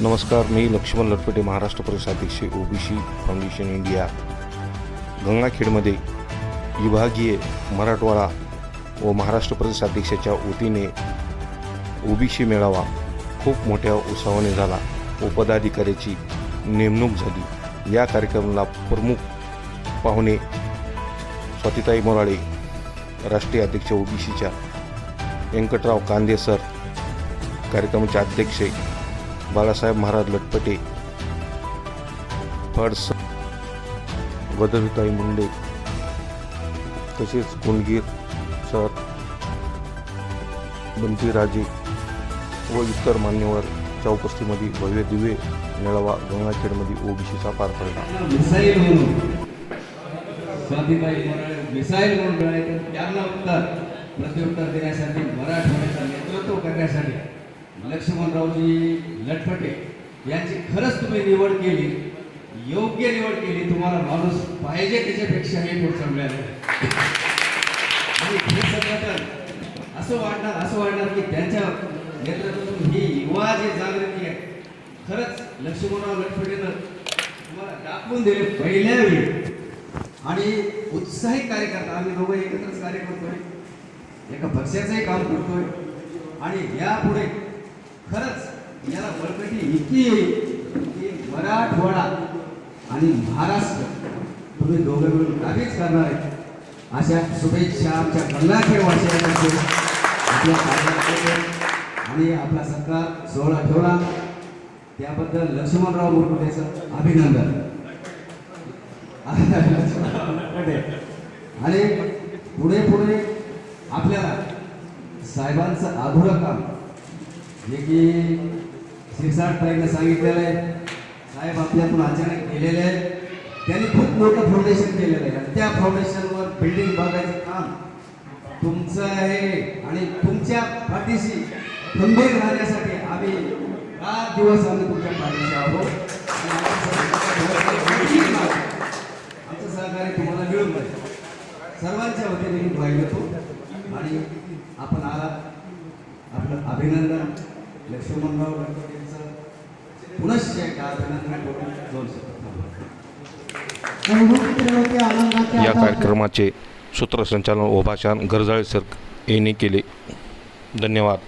नमस्कार मी लक्ष्मण लटपटे महाराष्ट्र प्रदेश अध्यक्ष OBC foundation India. गंगाखेडमध्ये विभागीय मराठवाडा व महाराष्ट्र प्रदेश अध्यक्षाच्या वतीने ओबीसी मेळावा खूप मोठ्या उत्साहाने झाला व पदाधिकाऱ्याची नेमणूक झाली. या कार्यक्रमाला प्रमुख पाहुणे स्वातिताई मोराळे राष्ट्रीय अध्यक्ष ओबीसीच्या व्यंकटराव कांदे सर कार्यक्रमाचे अध्यक्ष बाळासाहेब महाराज लटपटे फडस गदरताई मुंडे तसेच कुणगीर सर बंटीराजे व इतर मान्यवरच्या उपस्थितीमध्ये भव्य दिवे मेळावा गंगाखेडमध्ये ओबीसीचा पार पडला. मिसाईल म्हणून स्वातीबाई मिसाईल म्हणून मिळाले त्यांना उत्तर प्रत्युत्तर देण्यासाठी मराठवाड्याचं नेतृत्व करण्यासाठी लक्ष्मणरावजी लटपटे यांची खरंच तुम्ही निवड केली योग्य निवड केली तुम्हाला माणूस पाहिजे त्याच्यापेक्षाही पुढचं मिळालं आणि हे सगळं तर असं वाटणार असं वाटणार की त्यांच्या नेतृत्वातून ही युवा जी जागृती आहे खरंच लक्ष्मणराव लटपटेनं तुम्हाला दाखवून दिले पहिल्या वेळी. आणि उत्साही कार्यकर्ता आम्ही दोघं एकत्रच कार्य करतोय एका पक्षाचंही काम करतोय. आणि यापुढे खरंच याला बळकटी इतकी येईल की मराठवाडा आणि महाराष्ट्र तुम्ही दोघं मिळून काहीच करणार आहे अशा शुभेच्छा आमच्या गंगाखेड वासियांना आपल्या आणि आपला सत्कार सोहळा ठेवला. त्याबद्दल लक्ष्मणराव मुरकुटेचं अभिनंदन. आणि पुढे पुढे आपल्याला साहेबांचं अधुरं काम. जे की शिरसाट सांगितलेलं आहे. साहेब आपल्यातून अचानक गेलेले आहेत. त्यांनी खूप मोठं फाउंडेशन केलेलं आहे. आणि त्या फाउंडेशनवर बिल्डिंग बांधायचं काम तुमचं आहे. आणि तुमच्या पाठीशी खंबीर राहण्यासाठी आम्ही रात दिवस आम्ही तुमच्या पाठीशी आहोत. आमचं सहकार्य तुम्हाला मिळून पाहिजे सर्वांच्या वतीने मी ग्वाही देतो. आणि आपण आला आपलं अभिनंदन. लक्ष्मणराव गणपती यांचं पुनश्च एकदा अभिनंदन करून दोन शब्द थांबवतो. या कार्यक्रमाचे सूत्रसंचालन व भाषण गरजाळे सर यांनी केले धन्यवाद